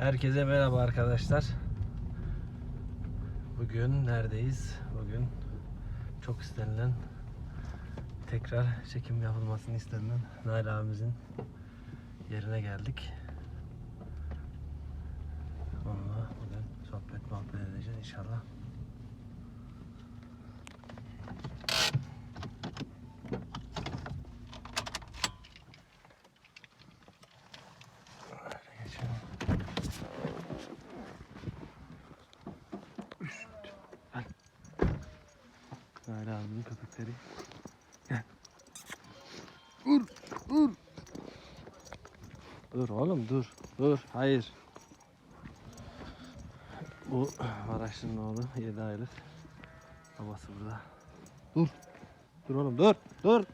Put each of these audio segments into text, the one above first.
Herkese merhaba arkadaşlar. Bugün neredeyiz? Bugün çok istenilen tekrar çekim yapılmasını istenilen Nail abimizin yerine geldik. Onunla bugün sohbet muhabbet edeceğiz inşallah. Böyle geçelim. Gel. Nail köpekleri. Gel. Dur, dur. Dur oğlum dur, dur. Hayır. Bu Maraşlı'nın oğlu 7 aylık. Babası burada. Dur. Dur oğlum dur, dur.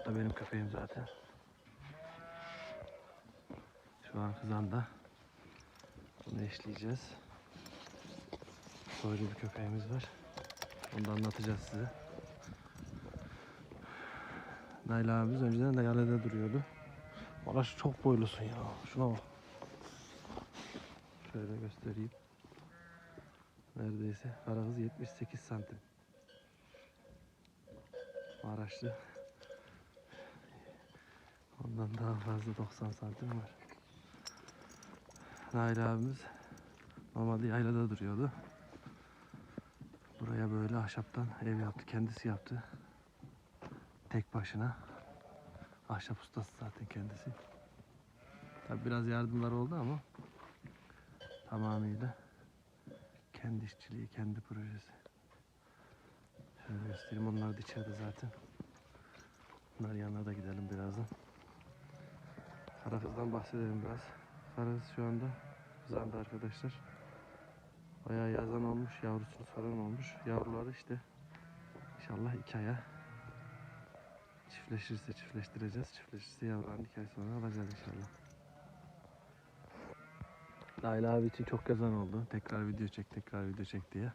Bu da benim köpeğim zaten. Şu an kızanda. Bunu eşleyeceğiz. Böyle bir köpeğimiz var. Onu da anlatacağız size. Nail abimiz önceden de yalede duruyordu. Maraş çok boylusun ya. Şuna bak. Şöyle göstereyim. Neredeyse karakız 78 santim. Maraşlı. Ondan daha fazla 90 santim var. Nail abimiz normalde yaylada duruyordu. Buraya böyle ahşaptan ev yaptı. Kendisi yaptı. Tek başına. Ahşap ustası zaten kendisi. Tabi biraz yardımlar oldu ama tamamıyla kendi işçiliği, kendi projesi. Şöyle göstereyim. Onlar da içeride zaten. Bunlar yanına da gidelim birazdan. Karakız'dan bahsedelim biraz. Karakız şu anda kızardı arkadaşlar. Bayağı yazan olmuş, yavrusunu soran olmuş. Yavruları işte inşallah iki aya çiftleşirse çiftleştireceğiz. Çiftleşirse yavrularını iki ay sonra alacağız inşallah. Nail abi için çok yazan oldu. Tekrar video çek, tekrar video çek diye.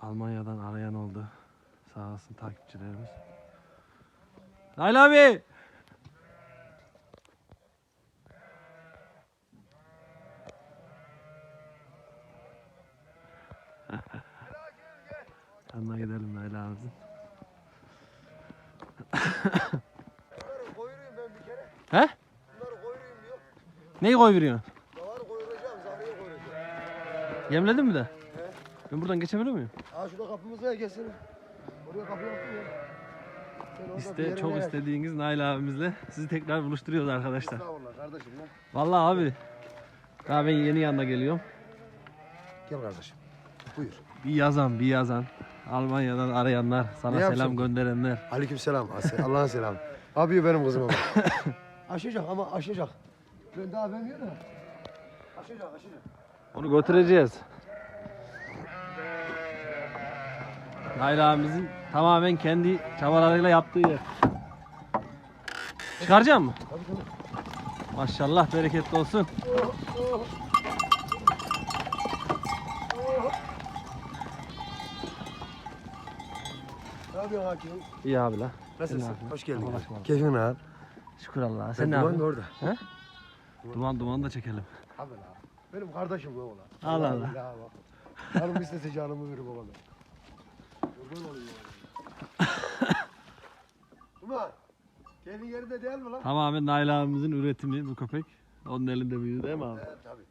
Almanya'dan arayan oldu. Sağ olsun takipçilerimiz. Nail abi! Yanına gidelim Nail abimizin. Bunları koyurayım ben bir kere. He? Bunları koyurayım diyor. Neyi koy veriyorsun? Davarı koyuracağım, zarıyı koyuracağım. Yemledin mi de? Ben buradan geçebilir miyim? Aa şurada kapımıza gelsin. Oraya kapı yaptım ya. Sen orada bir İste, yerine çok yak. istediğiniz Nail abimizle sizi tekrar buluşturuyoruz arkadaşlar. Estağfurullah kardeşim lan. Vallahi abi. Daha ben yeni yanına geliyorum. Gel kardeşim. Buyur. Bir yazan, bir yazan. Almanya'dan arayanlar, sana Ne selam yapsın? gönderenler. Aleyküm selam. Allah'ın selamı. Abi benim kızım ama. aşacak ama aşacak. Ben daha vermiyor da. Aşacak aşacak. Onu götüreceğiz. Nail abimizin tamamen kendi çabalarıyla yaptığı yer. Çıkaracak mı? Maşallah bereketli olsun. Ne yapıyorsun hakim? İyi abi la. Nasılsın? Hoş geldin. Keyfin ne abi? Şükür Allah'a. Sen ne yapıyorsun? orada. He? Duman duman da çekelim. Abi la. Benim kardeşim bu oğlan. Allah Allah. Canım istese canımı verir babana. Kurban olayım. Duman. Keyfin yerinde değil mi lan? Tamamen Nail abimizin üretimi bu köpek. Onun elinde büyüdü değil mi abi? Evet tabii.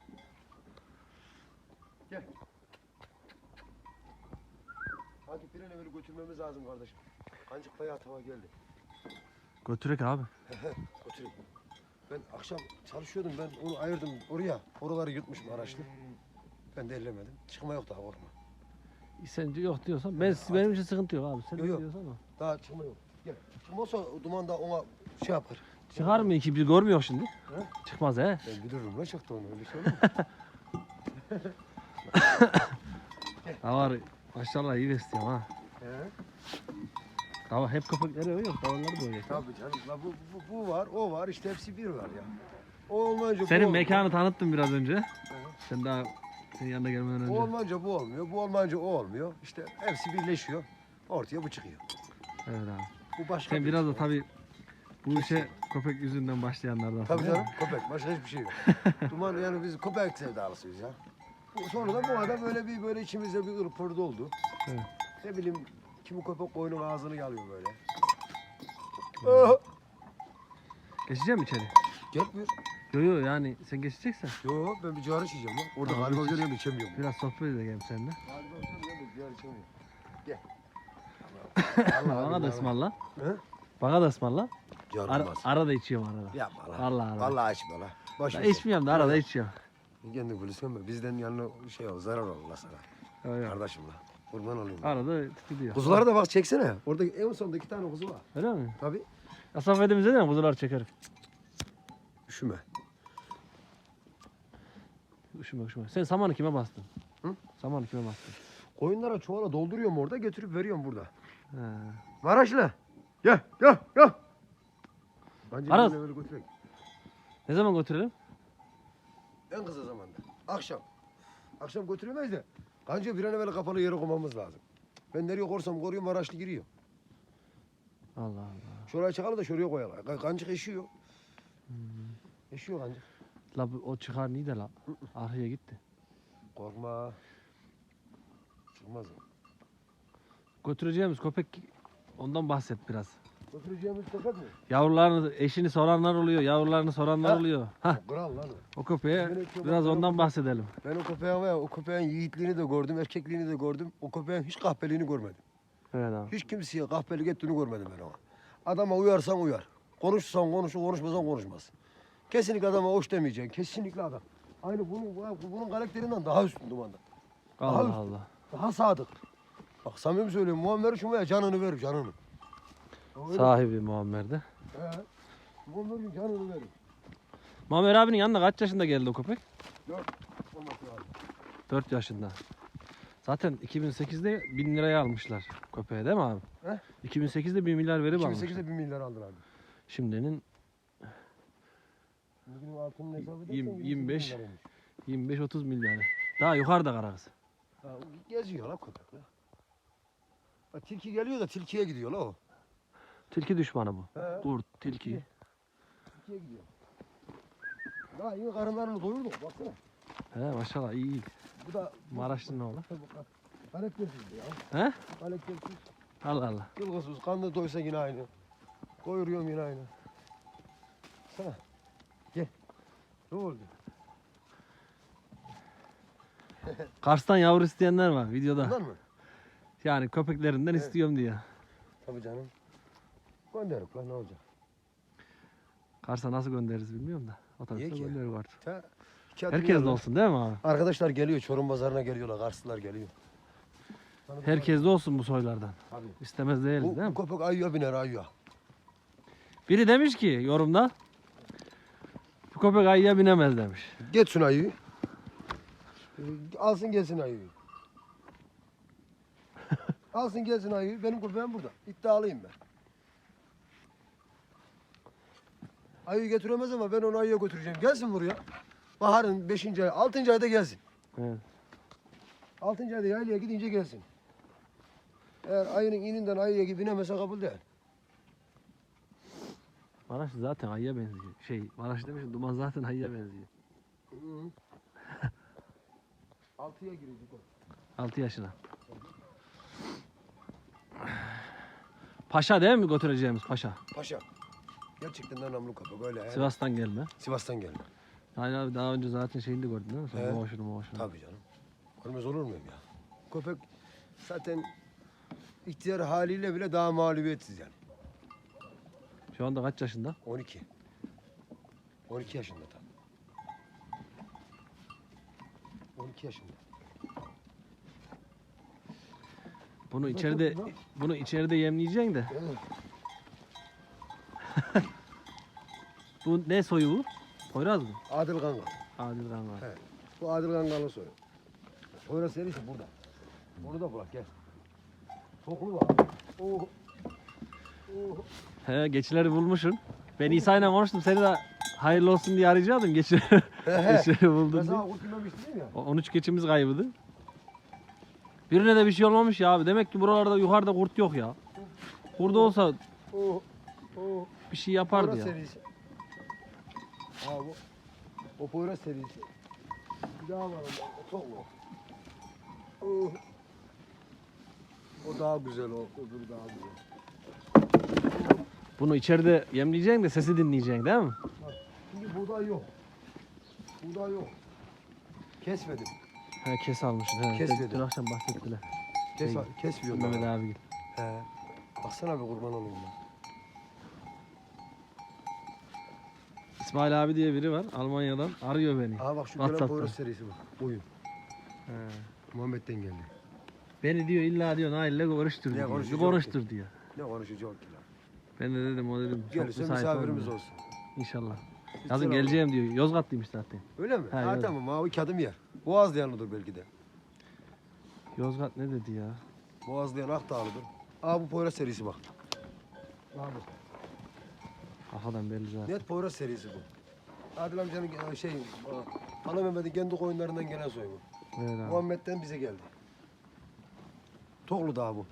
Gel. Hadi bir an evvel götürmemiz lazım kardeşim. Kancık bayağı tava geldi. Götürek abi. Götüreyim. Ben akşam çalışıyordum ben onu ayırdım oraya. Oraları yutmuşum araçlı. Ben de ellemedim. Çıkma yok daha korkma. Sen yok diyorsan ben benim için sıkıntı yok abi. Sen Yok, ne yok. diyorsan o. Daha çıkma yok. Gel. Çıkmazsa o duman da ona şey yapar. Çıkar mı ki biz görmüyor şimdi? He? Çıkmaz he. Ben bilirim ne çıktı onu öyle şey olur mu? Davar maşallah iyi besliyorum ha. He? Davar hep köpekleri öyle yok. Davarları böyle. Tabii canım. La bu, bu, bu var, o var. işte hepsi bir var ya. O olmayınca bu Senin olmuyor. mekanı tanıttım biraz önce. Sen daha senin yanına gelmeden önce. O olmayınca bu olmuyor, bu olmayınca o olmuyor. İşte hepsi birleşiyor. Ortaya bu çıkıyor. Evet abi. Bu başka Sen bir biraz da şey. tabii bu işe köpek yüzünden başlayanlardan. Tabii canım köpek başka hiçbir şey yok. Duman yani biz köpek sevdalısıyız ya. Bu- Sonradan bu adam böyle bir böyle içimizde bir ırpırdı oldu. Evet. Ne bileyim kimi köpek koyunun ağzını yalıyor böyle. Oh! Geçeceğim içeri. Gel buyur. Yo yo yani sen geçeceksen Yo ben bir ciğer içeceğim lan. Orada Tamam, galiba görüyorum içemiyorum. biraz sohbet edelim seninle. Galiba görüyorum ciğer içemiyorum. Gel. Bana da ısmarla. He? Bana da ısmarla. Ciğer Ara, olmaz. arada içiyorum arada. Yapma lan. Allah Allah. Vallahi içme lan. Boş Ben ver. içmiyorum da arada içiyorum. Kendi kulüsün Bizden yanına şey ol zarar ol sana. Yo, yo. Kardeşim la. Kurban olayım. la. Arada gidiyor. Kuzulara da bak çeksene. Orada en sonda iki tane kuzu var. Öyle mi? Tabii. Asaf edimize de mi kuzular çekerim? Üşüme. Üşüme üşüme. Sen samanı kime bastın? Hı? Samanı kime bastın? Koyunlara çuvala dolduruyorum orada götürüp veriyorum burada. He. Maraşlı. Gel gel gel. Bence Aras. birine böyle götürek. Ne zaman götürelim? En kısa zamanda. Akşam. Akşam götüremeyiz de. Kanca bir an evvel kapalı yere koymamız lazım. Ben nereye korsam koruyorum Maraşlı giriyor. Allah Allah. Şuraya çıkalım da şuraya koyalım. Ka- Kancık eşiyor. Eşiyor kancık. La o çıkar niye de la? Arkaya gitti. Korkma. Çıkmaz o. Götüreceğimiz köpek ondan bahset biraz. Götüreceğimiz köpek mi? Yavrularını, eşini soranlar oluyor, yavrularını soranlar Ha. oluyor. Hah, O Kral lan o. o köpeğe biraz ondan bahsedelim. Ben o köpeğin var ya, o köpeğin yiğitliğini de gördüm, erkekliğini de gördüm. O köpeğin hiç kahpeliğini görmedim. Evet abi. Hiç kimseye kahpelik ettiğini görmedim ben ona. Adama uyarsan uyar. Konuşsan konuşur, konuşmasan konuşmaz. Kesinlikle adama hoş demeyeceksin. Kesinlikle adam. Aynı bunun, bu- bunun karakterinden daha üstün dumanda. Allah. Allah. Daha sadık. Bak samimi söylüyorum. Muammer Şuma'ya canını verir, canını. Öyle. Sahibi Muammer'de. He. Muammer'in canını verir. Muammer abinin yanına kaç yaşında geldi o köpek? Dört. Olması lazım. 4 yaşında. Zaten 2008'de 1000 liraya almışlar köpeğe değil mi abi? He? 2008'de 1 milyar verip almışlar. 2008'de 1 milyar aldılar. Şimdinin Bugün altının hesabı Yirmi- dersen 28 yirmi beş. milyar olmuş. 25-30 milyarı. Daha yukarıda karagız. Ha, geziyor la köpek la. Tilki geliyor da tilkiye gidiyor la o. Tilki düşmanı bu. He, Kurt, tilki. tilkiye gidiyor. Daha iyi karınlarını doyurduk baksana. He maşallah iyi iyi. Bu da Maraşlı ne ka- karaktersiz ya. He? Karaktersiz. Allah Allah. Yılgısız. Kanlı doysa yine aynı. Doyuruyorum yine aynı. Sana. Gel. Ne oldu? Kars'tan yavru isteyenler var videoda. Bundan mı? Yani köpeklerinden Evet. istiyorum diye. Tabii canım. Gönderip lan ne olacak? Kars'a nasıl göndeririz bilmiyorum da. Otobüste ki? gönderiyoruz artık. Ta, iki adım Herkes de olsun değil mi abi? Arkadaşlar geliyor. Çorum pazarına geliyorlar. Karslılar geliyor. Tanıdıklar- Herkes de olsun bu soylardan. Tabii. İstemez değiliz Bu, değil bu mi? köpek ayıya biner ayıya. Biri demiş ki yorumda bu köpek ayıya binemez demiş. Geçsin ayıyı. Ee, Alsın gelsin ayıyı. Alsın gelsin ayıyı. Benim köpeğim burada. İddialıyım ben. Ayıyı getiremez ama ben onu ayıya götüreceğim. Gelsin buraya. Baharın 5. ay, 6. ayda gelsin. Evet. 6. ayda yaylaya gidince gelsin. Eğer ayının ininden ayıya gibi binemezse kabul değil. Maraş zaten ayıya benziyor. Şey Maraş demiş duman zaten ayıya benziyor. 6'ya girecek o. 6 yaşına. Paşa değil mi götüreceğimiz paşa? Paşa. Gerçekten de namlu köpek öyle. he. Sivas'tan gelme. Sivas'tan gelme. Hayır abi daha önce zaten şeyini de gördün değil mi? Sen. Moğuşunu moğuşunu. Tabii canım. Görmez olur muyum ya? Köpek zaten ihtiyar haliyle bile daha mağlubiyetsiz yani. Şu anda kaç yaşında? 12. 12 yaşında tam. 12 yaşında. Bunu içeride bunu içeride yemleyeceksin de. Evet. Bu ne soyu bu? Poyraz mı? Adil Kangal. Adil Kangal. He. Bu Adil Kangal'ın soyu. Sonra serisi burada. Onu da bırak gel. Toklu var. Oh. Oh. He geçileri bulmuşsun. Ben İsa ile konuştum seni de hayırlı olsun diye arayacaktım. Geçileri, geçileri buldum Ben diye. kurtulmamıştım ya. O 13 geçimiz kaybıydı. Birine de bir şey olmamış ya abi. Demek ki buralarda yukarıda kurt yok ya. Kurt olsa Oh. Oh. bir şey yapardı Sonra ya. serisi. Ha bu. O Poyraz serisi. Bir daha var onda. O. Uh. O daha güzel o. Öbürü daha güzel. Bunu içeride yemleyeceksin de sesi dinleyeceksin değil mi? Şimdi buğday yok. Buğday yok. Kesmedim. He kes almışsın. He. Kesmedi. Dün akşam bahsettiler. Kes, Şey, kesmiyorum. Mehmet ben. abi git. He. Baksana bir kurban olayım ben. İsmail abi diye biri var Almanya'dan arıyor beni. Aha bak şu gelen. Poyraz serisi bak. Oyun. He. Muhammed'den geldi. Beni diyor illa diyor Nail'le konuştur diyor. konuşacak Konuştur diyor. Ne konuşacak ki lan? Ben de dedim o dedim Gelirse misafirimiz olsun. İnşallah. Yazın geleceğim diyor. Yozgatlıymış zaten. Öyle mi? Ha, Ha, tamam abi kadım yer. Boğazlayanlıdır belki de. Yozgat ne dedi ya? Boğazlayan Akdağlı'dır. Aa bu Poyraz serisi bak. Abi Kafadan belli zaten. net Poyraz serisi bu. Adil amcanın e, şey, Ana Mehmet'in kendi koyunlarından gelen soy bu. Evet abi. Muhammed'den bize geldi. Toklu daha bu.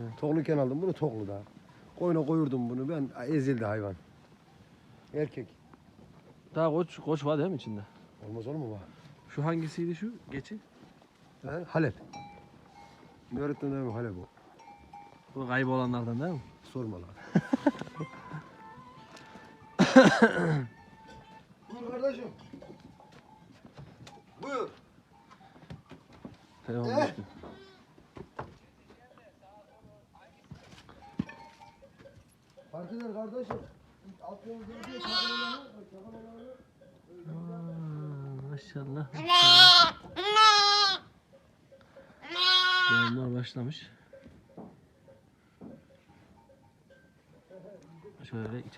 Evet. Tokluyken aldım bunu toklu daha. Koyuna koyurdum bunu ben ezildi hayvan. Erkek. Daha koç, koç var değil mi içinde? Olmaz olur mu bak? Şu hangisiydi şu? Geçi. He? Halep. Öğretmen mi Halep o? Bu kaybolanlardan değil mi? Sorma lan. Buyur kardeşim. Buyur. Telefon Eh.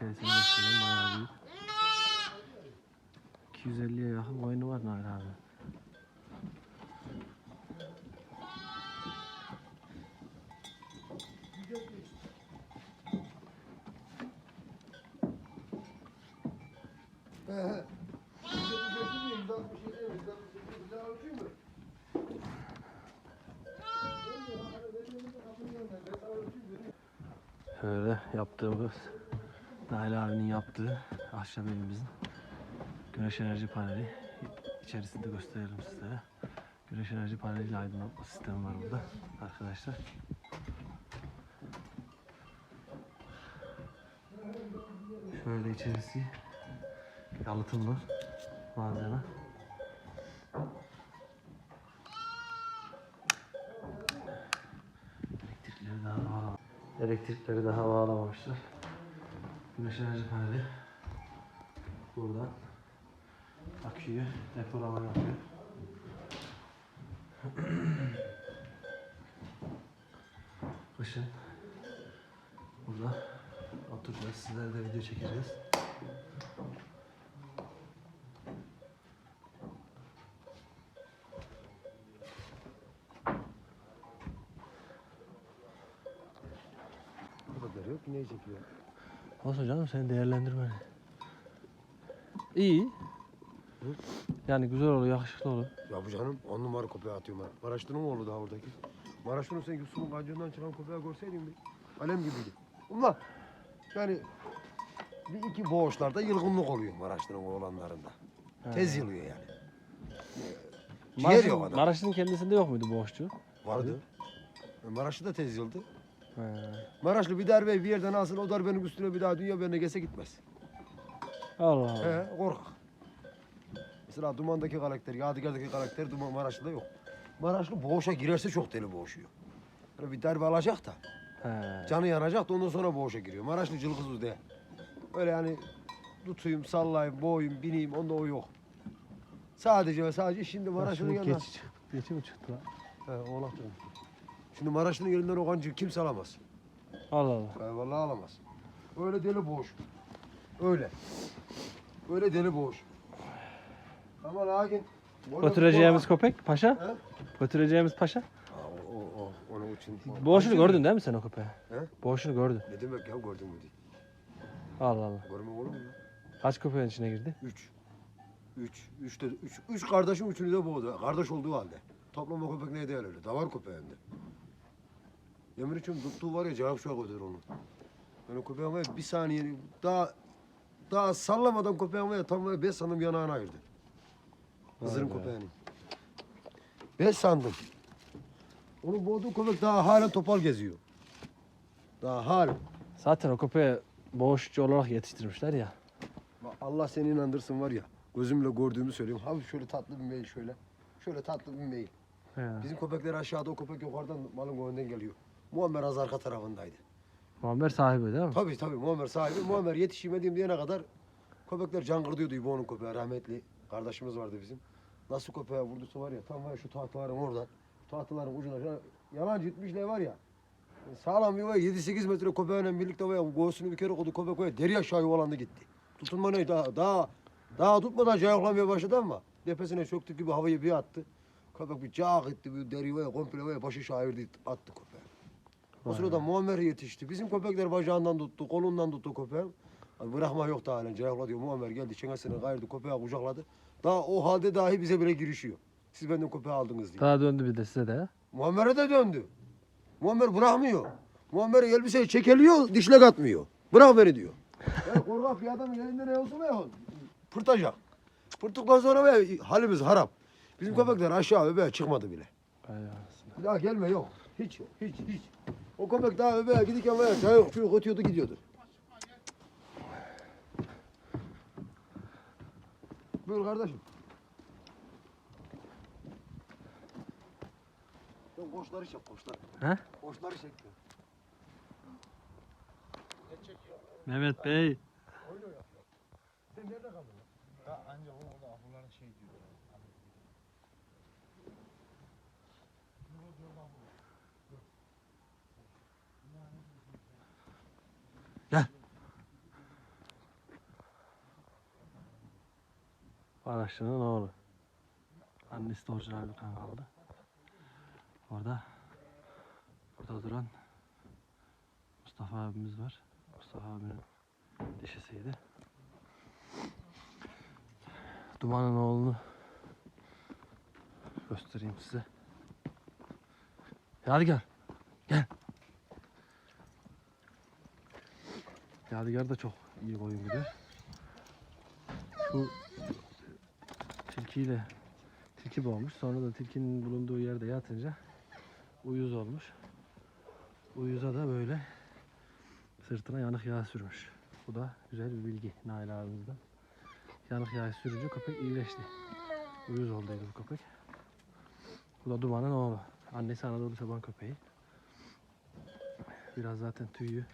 Şöyle içerisini göstereyim bayağı büyük. 250'ye yakın oyunu var Nail abi. He he. 178 mi? 167 mi? 168 bir daha ölçeyim mi? Şöyle yaptığımız Nail abinin yaptığı ahşap evimizin güneş enerji paneli içerisinde gösterelim sizlere. Güneş enerji paneliyle aydınlatma sistemi var burada arkadaşlar. Şöyle içerisi yalıtımlı malzeme. Elektrikleri daha bağlama. Elektrikleri daha bağlamamışlar. Güneş enerji paneli buradan aküyü depolama yapıyor. Kışın burada oturacağız. Sizlere de video çekeceğiz. Bu kadar yok. Niye çekiyor? Olsun canım sen değerlendirme. İyi. Yani güzel olur, yakışıklı olur. Ya bu canım on numara köpeği atıyorum ben. Maraşlı'nın oğlu daha oradaki. Maraşlı'nın sen Yusuf'un kancığından çıkan köpeği görseydin bir. Alem gibiydi. Ama yani bir iki boğuşlarda yılgınlık oluyor Maraşlı'nın oğlanlarında. Tez yılıyor yani. Ciğer yok Maraş'ın, adam. Maraş'ın kendisinde yok muydu boğuşçu? Vardı. Maraşlı da tez yıldı. Maraşlı bir darbeyi bir yerden alsın o darbenin üstüne bir daha dünya birine gelse gitmez. Allah Allah. He, korkak. Mesela Duman'daki karakter, Yadigar'daki karakter Duman Maraşlı'da yok. Maraşlı boğuşa girerse çok deli boğuşuyor. Böyle bir darbe alacak da, He. canı yanacak da ondan sonra boğuşa giriyor. Maraşlı cılgız de. Öyle yani tutayım, sallayayım, boğayım, bineyim onda o yok. Sadece ve sadece şimdi Maraşlı'nın yanına... Geçi, geçi mi çıktı lan? He, oğlak canım. Şimdi Maraşlı'nın elinden o kancığı kimse alamaz. Allah Allah. He, vallahi alamaz. Öyle deli boğuş. Öyle. Öyle deli boğuş. Ama lakin... Götüreceğimiz köpek paşa. Götüreceğimiz paşa. Aa, o, o, o, onun için. Boğuşunu gördün değil mi sen o köpeği? He? Boğuşunu gördün. Ne demek ya gördün mü diye. Allah Allah. Görmem olur mu ya? Kaç köpeğin içine girdi? Üç. Üç. Üç, de, üç, üç kardeşin üçünü de boğdu. Kardeş olduğu halde. Toplama köpek ne değil öyle. Davar köpeği hem de. Yemin için tuttuğu var ya cevap şu kadar onu. Yani köpeğin var ya, bir saniye daha daha sallamadan köpeğin var ya tam böyle beş sandım yanağına ayırdı. Hızır'ın köpeğini. Beş sandım. Onu boğduğu köpek daha halen topal geziyor. Daha halen. Zaten o köpeği boğuşçu olarak yetiştirmişler ya. Bak Allah seni inandırsın var ya. Gözümle gördüğümü söyleyeyim. Hafif şöyle tatlı bir meyil şöyle. Şöyle tatlı bir meyil. He. Bizim köpekler aşağıda o köpek yukarıdan malın önünden geliyor. Muammer az arka tarafındaydı. Muammer sahibi değil mi? Tabii tabii Muammer sahibi. Muammer yetişemediğim diyene kadar köpekler cangırdıyordu İbo'nun köpeği rahmetli. Kardeşimiz vardı bizim. Nasıl köpeğe vurduysa var ya tam var ya şu tahtaların oradan. Tahtaların ucuna yalan gitmişler var ya. Sağlam bir var 7-8 metre köpeğinle birlikte var ya göğsünü bir kere koydu köpek var ya deri aşağı yuvalandı gitti. Tutunma ne daha daha daha tutmadan cayoklamaya başladı ama tepesine çöktü gibi havayı bir attı. Köpek bir cağ etti bir deri var ya komple var ya başı şairdi attı köpeği. O sırada Muammer yetişti. Bizim köpekler bacağından tuttu, kolundan tuttu köpeğin. Abi bırakma yok da halen. Cayakla diyor Muammer geldi çenesini kayırdı, köpeği kucakladı. Daha o halde dahi bize bile girişiyor. Siz benden köpeği aldınız diye. Daha döndü bir de size de. Muammer'e de döndü. Muammer bırakmıyor. Muammer elbiseyi çekeliyor, dişle katmıyor. Bırak beni diyor. Yani korkak bir adamın elinde ne olsun olsun. Pırtacak. Pırttıktan sonra be, halimiz harap. Bizim köpekler aşağı öbeğe çıkmadı bile. Anasını. Bir daha gelme yok. Hiç yok. Hiç hiç. O köpek daha öbeğe giderken var ya çay yok çocuk ötüyordu gidiyordu. Buyur kardeşim. Sen koçları çek koçları. He? Koçları çek. Mehmet Bey. Sen nerede kaldın? Ya ancak o Araçlı'nın oğlu. Annesi de orijinal bir kan kaldı. Orada burada duran Mustafa abimiz var. Mustafa abinin dişisiydi. Duman'ın oğlunu göstereyim size. Yadigar. Gel. Yadigar da çok iyi oyun biliyor. Şu tilkiyle tilki boğmuş. Sonra da tilkinin bulunduğu yerde yatınca uyuz olmuş. Uyuza da böyle sırtına yanık yağ sürmüş. Bu da güzel bir bilgi Nail abimizden. Yanık yağı sürünce köpek iyileşti. Uyuz olduydu bu köpek. Bu da Duman'ın oğlu. Annesi Anadolu çoban köpeği. Biraz zaten tüyü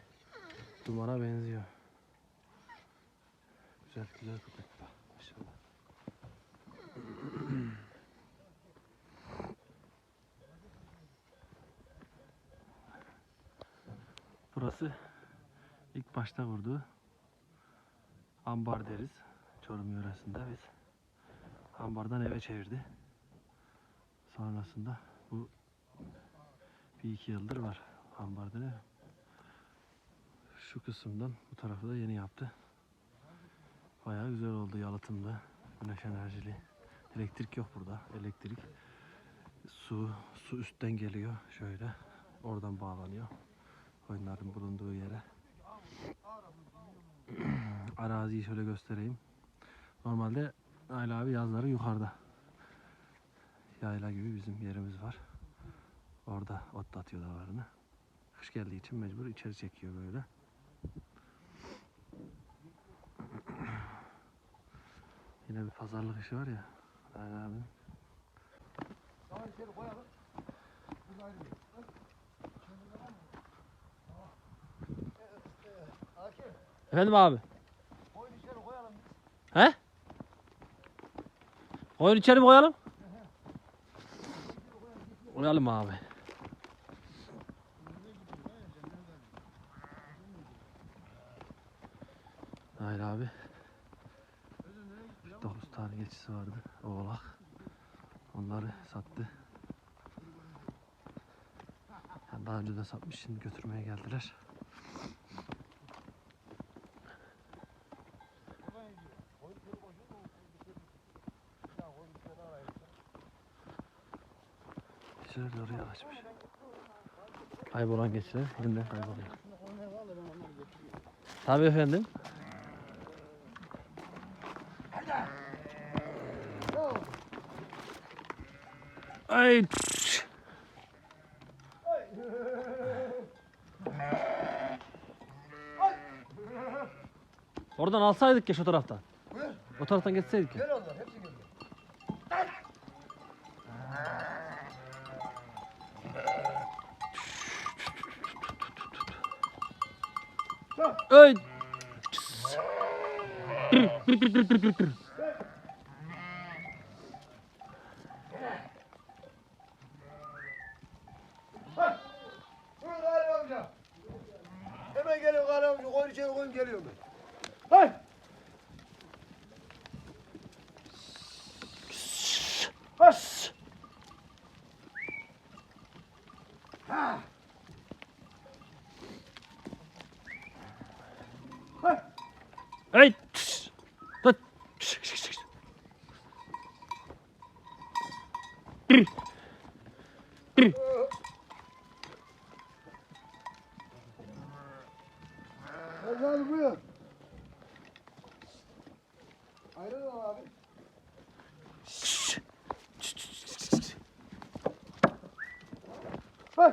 Duman'a benziyor. Güzel güzel köpek. bu da. Maşallah. Burası ilk başta vurduğu ambar deriz. Çorum yöresinde biz ambardan eve çevirdi. Sonrasında bu bir iki yıldır var ambarda ne? Şu kısımdan bu tarafı da yeni yaptı. Bayağı güzel oldu yalıtımlı, güneş enerjili. Elektrik yok burada. Elektrik su su üstten geliyor şöyle. Oradan bağlanıyor. Oyunların bulunduğu yere. Araziyi şöyle göstereyim. Normalde Nail abi yazları yukarıda. Yayla gibi bizim yerimiz var. Orada otlatıyor dağlarını. Kış geldiği için mecbur içeri çekiyor böyle. Yine bir pazarlık işi var ya. Nail abi. Tamam içeri koyalım. Burada ayrı bir. Akif, Efendim abi. koyun içeri koyalım. He? Koyun içeri mi koyalım? Koyalım abi. Hayır abi. 9 tane geçisi vardı. Oğlak. Onları sattı. Yani daha önce de satmış. Şimdi götürmeye geldiler. geçtiler de oraya açmış. Kaybolan geçtiler. Elimden kayboluyor. Tabii efendim. Ay. Oradan alsaydık ya şu taraftan. O taraftan geçseydik ya. Gel oradan. Hemen geliyor Galip amca. Koyun içeri koyun geliyor. Hay. Has. Ha. Hay. Ay. tüş. Tut. Tüş, tüş, tüş. Hadi abi buyur. Ayrılın abi. Hay.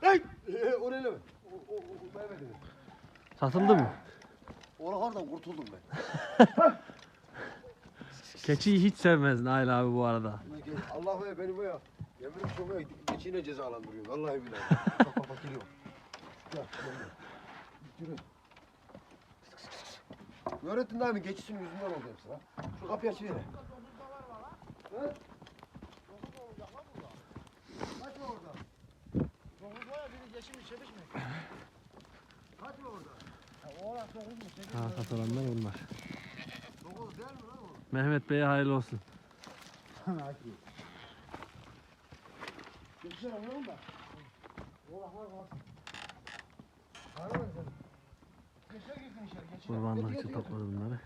Hey! Ee, o ne mi? O, o, o, Mehmet'im. Satıldı mı? Oralardan kurtuldum ben. Keçiyi hiç sevmez Nail abi bu arada. Allah be beni bu ya. Yemin şovaya geçine cezalandırıyor. Vallahi billahi. bak bak bak geliyor. Gel. Yürü. Öğrettin abi geçişinin yüzünden oldu hepsi ha. Şu kapıyı aç yere. Ha? Kaçma orada. Dokuz var ya biri geçmiş çemiş mi? Kaçma orada. Ya o orası dokuz mu sekiz Ha satılanlar bunlar. Dokuz değil mi lan o? Mehmet Bey'e hayırlı olsun. da. Kurbanlık için topladı bunları.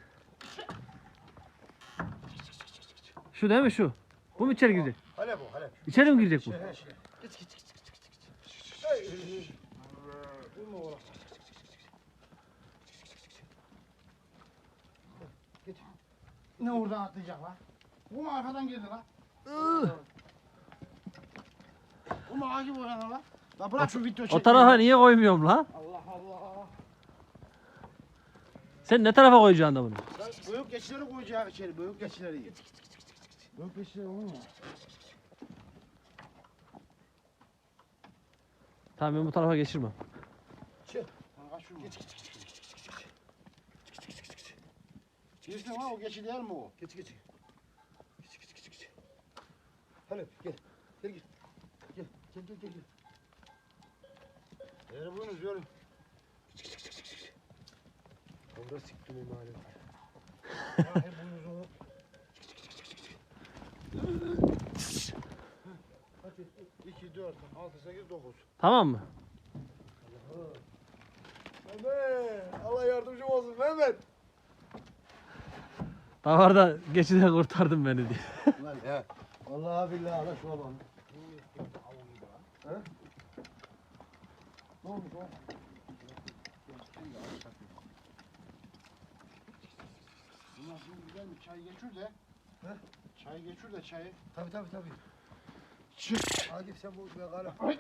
Şu değil mi şu? Bu mu içeri girecek? Halep o Halep. İçeri mi girecek bu? Şey, şey. Geç geç geç geç geç geç. Hey. Vurma oğlak. Geç. Ne oradan atlayacak lan? Bu mu arkadan girdi lan? Bu mu ağacı boyanan lan? La bırak şu video O çekmeyi tarafa ya. niye koymuyorum la? Allah Allah. Sen ne tarafa koyacaksın da bunu? Lan büyük geçişleri koyacağım içeri. Büyük geçişleri. Büyük geçişleri olur mu? Tamam ben bu tarafa geçirmem. Lan kaç şunu. Geç geç geç. Girsin lan o geçi değil mi o? Geç geç. Geç geç geç geç. Halep gel. Gel gel. Gel gel gel gel. gel. Eğer buyurunuz yürü. Onda siktim emanet. Ya hep buyurunuz Kaç et? 2, 4, 6, 8, 9. Tamam mı? Mehmet. Allah yardımcım olsun Mehmet. Davarda geçide kurtardın beni diye. Ya. Vallahi billahi Allah şuna bak. He? Ne olmuş o? Bunlar şimdi güzel mi? Çay geçir de. He? Çay geçir de çayı. Tabii tabii tabii. Çık. Hadi sen bu be gala. Ay.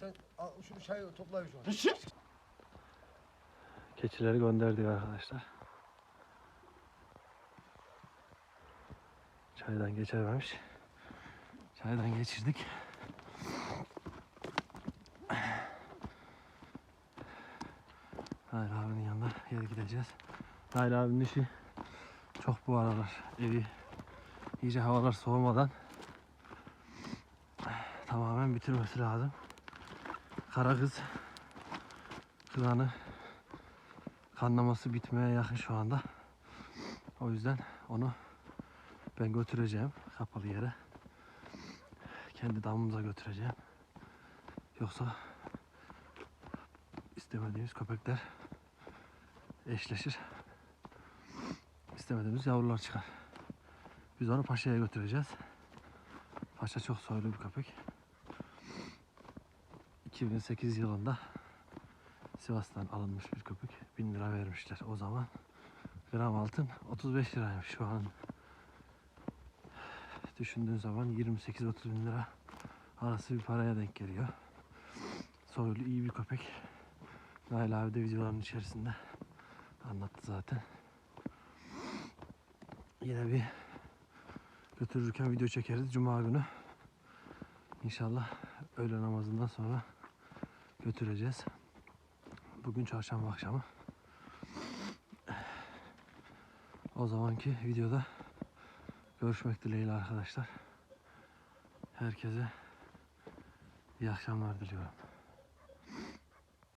Sen al şunu çayı topla şu an. Çık. Keçileri gönderdik arkadaşlar. Çaydan geçememiş. Çaydan geçirdik. Nail abinin yanına geri gideceğiz. Nail abinin işi çok bu aralar. Evi iyice havalar soğumadan tamamen bitirmesi lazım. Kara kız kılanı kanlaması bitmeye yakın şu anda. O yüzden onu ben götüreceğim kapalı yere. Kendi damımıza götüreceğim. Yoksa istemediğimiz köpekler eşleşir. İstemediğimiz yavrular çıkar. Biz onu Paşa'ya götüreceğiz. Paşa çok soylu bir köpek. 2008 yılında Sivas'tan alınmış bir köpek. 1000 lira vermişler o zaman. Gram altın 35 liraymış şu an. Düşündüğün zaman 28-30 bin lira arası bir paraya denk geliyor. Soylu iyi bir köpek. Nail abi de videoların içerisinde anlattı zaten. Yine bir götürürken video çekeriz Cuma günü. İnşallah öğle namazından sonra götüreceğiz. Bugün çarşamba akşamı. O zamanki videoda görüşmek dileğiyle arkadaşlar. Herkese iyi akşamlar diliyorum.